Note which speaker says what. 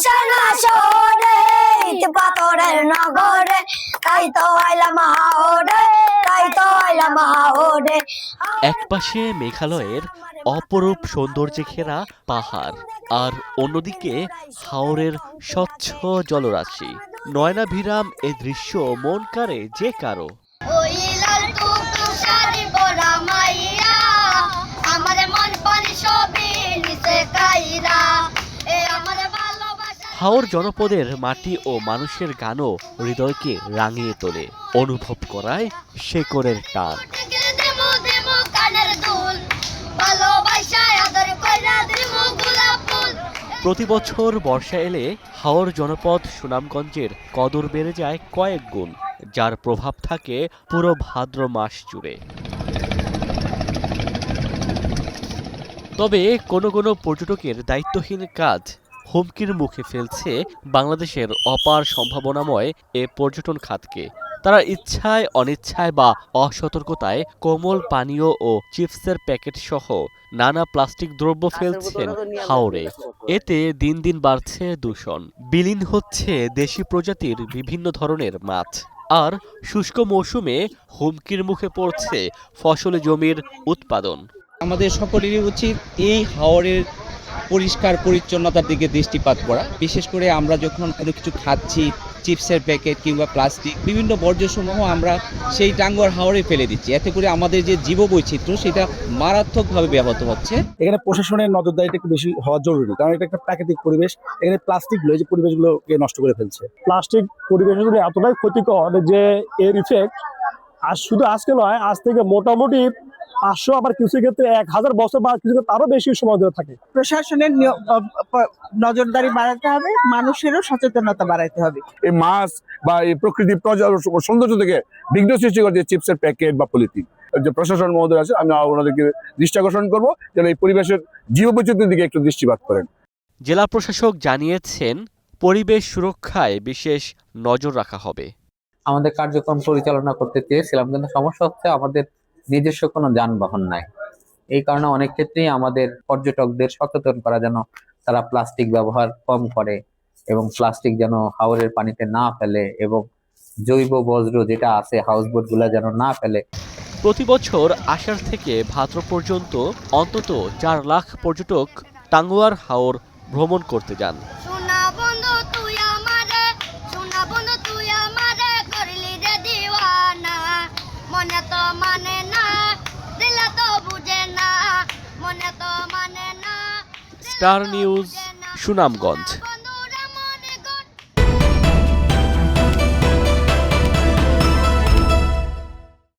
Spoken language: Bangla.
Speaker 1: বসে না শহরে পাথরের নগরে তাই তো আইলাম তাই তো আইলাম
Speaker 2: একপাশে মেঘালয়ের অপরূপ সৌন্দর্যে ঘেরা পাহাড় আর অন্যদিকে হাওরের স্বচ্ছ জলরাশি। নয়নাভিরাম এ দৃশ্য মন কারে যে
Speaker 1: কারও।
Speaker 2: হাওর জনপদের মাটি ও মানুষের গানও হৃদয়কে রাঙিয়ে তোলে। অনুভব করায় শেকরের টান। প্রতি বছর বর্ষা এলে হাওর জনপদ সুনামগঞ্জের কদর বেড়ে যায় কয়েক গুণ, যার প্রভাব থাকে পুরো ভাদ্র মাস জুড়ে। তবে কোনো কোনো পর্যটকের দায়িত্বহীন কাজ হুমকির মুখে ফেলছে বাংলাদেশের অপার সম্ভাবনাময় এ পর্যটন খাতকে। তারা ইচ্ছায় অনিচ্ছায় বা অসতর্কতায় কোমল পানীয় ও চিপসের প্যাকেট সহ নানা প্লাস্টিক দ্রব্য ফেলছেন হাওড়ে এতে দিন দিন বাড়ছে দূষণ। বিলীন হচ্ছে দেশি প্রজাতির বিভিন্ন ধরনের মাছ। আর শুষ্ক মৌসুমে হুমকির মুখে পড়ছে ফসল জমির উৎপাদন।
Speaker 3: আমাদের সকলেরই উচিত এই হাওরের পরিষ্কার পরিচ্ছন্নতার দিকে দৃষ্টিপাত করা। বিশেষ করে আমরা যখন কোনো কিছু খাচ্ছি চিপসের প্যাকেট কিংবা প্লাস্টিক বিভিন্ন বর্জ্যসমূহ আমরা সেই টাঙ্গুয়ার হাওরে ফেলে দিচ্ছি। এতে করে আমাদের যে জীববৈচিত্র্য সেটা মারাত্মকভাবে ব্যাহত হচ্ছে।
Speaker 4: এখানে প্রশাসনের নজরদারিটা একটু বেশি হওয়া জরুরি কারণ এটা একটা প্রাকৃতিক পরিবেশ। এখানে প্লাস্টিকগুলো এই যে পরিবেশগুলোকে নষ্ট করে ফেলছে।
Speaker 5: প্লাস্টিক পরিবেশের জন্য এতটাই ক্ষতিকর যে এর ইফেক্ট আর শুধু আজকে নয় আজ থেকে মোটামুটি পাঁচশো আবার কিছু ক্ষেত্রে এক হাজার বছর বা কিছু ক্ষেত্রে আরও বেশি সময় ধরে থাকে।
Speaker 6: প্রশাসনের নজরদারি বাড়াতে হবে মানুষেরও সচেতনতা বাড়াতে হবে।
Speaker 7: এই মাছ বা এই প্রকৃতি সৌন্দর্য থেকে বিঘ্ন সৃষ্টি করছে চিপসের প্যাকেট বা পলিথিন যে প্রশাসন মহোদয় আছে আমি ওনাদেরকে দৃষ্টি আকর্ষণ করব যেন এই পরিবেশের জীববৈচিত্র্যের দিকে একটু দৃষ্টিপাত করেন।
Speaker 2: জেলা প্রশাসক জানিয়েছেন পরিবেশ সুরক্ষায় বিশেষ নজর রাখা হবে।
Speaker 8: আমাদের কার্যক্রম পরিচালনা করতে চেয়েছিলাম কিন্তু সমস্যা হচ্ছে আমাদের নিজস্ব কোনো যানবাহন নাই। এই কারণে অনেক ক্ষেত্রেই আমাদের পর্যটকদের সচেতন করা যেন তারা প্লাস্টিক ব্যবহার কম করে এবং প্লাস্টিক যেন হাওরের পানিতে না ফেলে এবং জৈব বজ্র যেটা আছে হাউস বোটগুলা যেন না ফেলে।
Speaker 2: প্রতি বছর আষাঢ় থেকে ভাদ্র পর্যন্ত অন্তত চার লাখ পর্যটক টাঙ্গুয়ার হাওর ভ্রমণ করতে যান। Star News Sunamganj.